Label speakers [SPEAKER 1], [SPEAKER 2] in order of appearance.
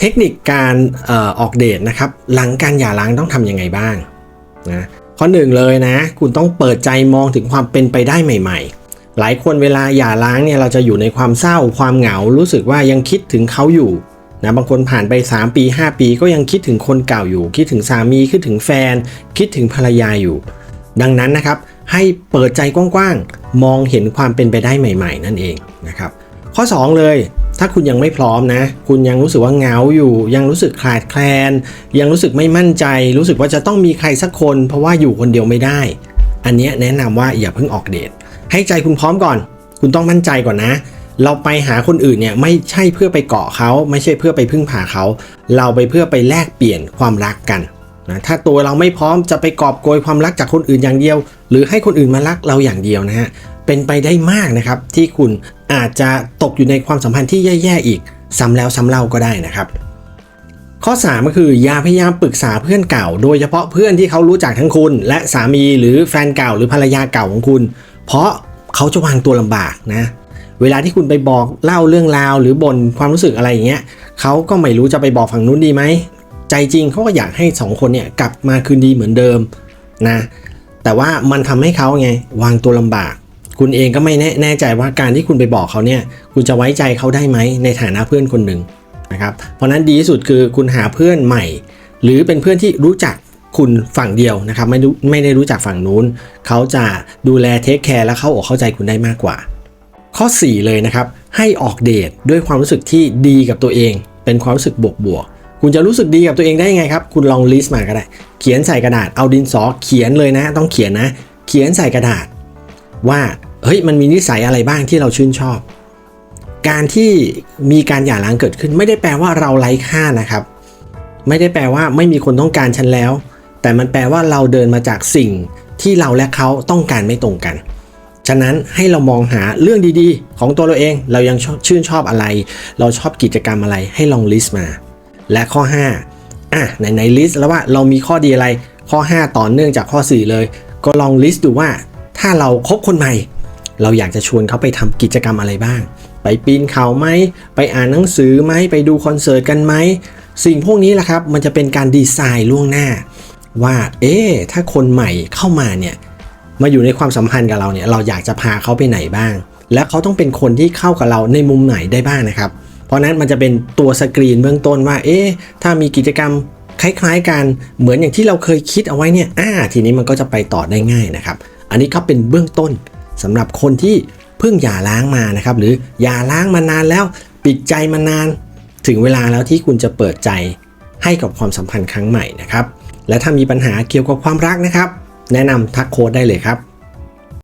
[SPEAKER 1] เทคนิคการออออกเดทนะครับ หลังการหย่าร้างต้องทำยังไงบ้างนะข้อหนึ่งเลยนะ คุณต้องเปิดใจมองถึงความเป็นไปได้ใหม่ ๆ หลายคนเวลาหย่าร้างเนี่ยเราจะอยู่ในความเศร้าความเหงารู้สึกว่ายังคิดถึงเขาอยู่นะบางคนผ่านไป 3 ปี 5 ปีก็ยังคิดถึงคนเก่าอยู่ คิดถึงสามีคิดถึงแฟน คิดถึงภรรยาอยู่ ดังนั้นนะครับให้เปิดใจกว้างๆ มองเห็นความเป็นไปได้ใหม่ ๆ นั่นเองนะครับข้อ 2 เลย ถ้าคุณยังไม่พร้อมนะ คุณยังรู้สึกว่าเหงาอยู่ ยังรู้สึกขาดแคลน ยังรู้สึกไม่มั่นใจ รู้สึกว่าจะต้องมีใครสักคน เพราะว่าอยู่คนเดียวไม่ได้ อันนี้แนะนำว่าอย่าเพิ่งออกเดทให้ใจคุณพร้อมก่อน คุณต้องมั่นใจก่อนนะ เราไปหาคนอื่นเนี่ยไม่ใช่เพื่อไปเกาะเขา ไม่ใช่เพื่อไปพึ่งพาเขา เราไปเพื่อไปแลกเปลี่ยนความรักกันนะถ้าตัวเราไม่พร้อมจะไปกอบโกยความรักจากคนอื่นอย่างเดียว หรือให้คนอื่นมารักเราอย่างเดียวนะฮะ เป็นไปได้มากนะครับ ที่คุณอาจจะตกอยู่ในความสัมพันธ์ที่แย่ๆอีกซ้ำแล้วซ้ำเล่าก็ได้นะครับข้อ 3 ก็คืออย่าพยายามปรึกษาเพื่อนเก่า โดยเฉพาะเพื่อนที่เขารู้จักทั้งคุณ และสามีหรือแฟนเก่าหรือภรรยาเก่าของคุณ เพราะเขาจะวางตัวลำบากนะเวลาที่คุณไปบอกเล่าเรื่องราว หรือบ่นความรู้สึกอะไรอย่างเงี้ยเขาก็ไม่รู้จะไปบอกฝั่งนู้นดีไหมใจจริงเขาก็อยากให้สองคนเนี่ยกลับมาคืนดีเหมือนเดิมนะแต่ว่ามันทำให้เขาไงวางตัวลำบาก คุณเองก็ไม่แน่แนใจว่าการที่คุณไปบอกเขาเนี่ย คุณจะไว้ใจเขาได้ไหมในฐานะเพื่อนคนหนึ่งนะครับ เพราะนั้นดีที่สุดคือคุณหาเพื่อนใหม่ หรือเป็นเพื่อนที่รู้จักคุณฝั่งเดียวนะครับ ไม่ดูไม่ได้รู้จักฝั่งนู้น เขาจะดูแลเทคแคร์และเข้าอกเข้าใจคุณได้มากกว่า ข้อ 4 เลยนะครับ ให้ออกเดทด้วยความรู้สึกที่ดีกับตัวเอง เป็นความรู้สึกบวกบวกๆคุณจะรู้สึกดีกับตัวเองได้ยังไงครับ คุณลองลิสต์มาก็ได้ เขียนใส่กระดาษ เอาดินสอเขียนเลยนะ ต้องเขียนนะ เขียนใส่กระดาษ ว่า เฮ้ยมันมีนิสัยอะไรบ้างที่เราชื่นชอบ การที่มีการหย่าร้างเกิดขึ้น ไม่ได้แปลว่าเราไร้ค่านะครับ ไม่ได้แปลว่าไม่มีคนต้องการฉันแล้ว แต่มันแปลว่าเราเดินมาจากสิ่งที่เราและเขาต้องการไม่ตรงกัน ฉะนั้นให้เรามองหาเรื่องดีๆ ของตัวเราเองเรายังช,ชื่นชอบอะไร เราชอบกิจกรรมอะไรให้ลองลิสต์มา และข้อ 5อะไหนไหนลิสต์แล้วว่าเรามีข้อดีอะไรข้อ 5 ต่อเนื่องจากข้อ 4 เลย ก็ลองลิสต์ดูว่าถ้าเราคบคนใหม่ เราอยากจะชวนเขาไปทำกิจกรรมอะไรบ้าง ไปปีนเขาไหมไปอ่านหนังสือไหมไปดูคอนเสิร์ตกันไหมสิ่งพวกนี้แหละครับมันจะเป็นการดีไซน์ล่วงหน้า ว่าเอ๊ถ้าคนใหม่เข้ามาเนี่ยมาอยู่ในความสัมพันธ์กับเราเนี่ยเราอยากจะพาเขาไปไหนบ้าง และเขาต้องเป็นคนที่เข้ากับเราในมุมไหนได้บ้างนะครับ เพราะนั้นมันจะเป็นตัวสกรีนเบื้องต้นว่าเอ๊ถ้ามีกิจกรรมคล้ายๆกันเหมือนอย่างที่เราเคยคิดเอาไว้เนี่ยอ่าทีนี้มันก็จะไปต่อได้ง่ายนะครับ อันนี้ก็เป็นเบื้องต้น สำหรับคนที่เพิ่งหย่าร้างมานะครับหรือหย่าร้างมานานแล้วปิดใจมานาน ถึงเวลาแล้วที่คุณจะเปิดใจให้กับความสัมพันธ์ครั้งใหม่นะครับและถ้ามีปัญหาเกี่ยวกับความรักนะครับ แนะนำทักโค้ดได้เลยครับ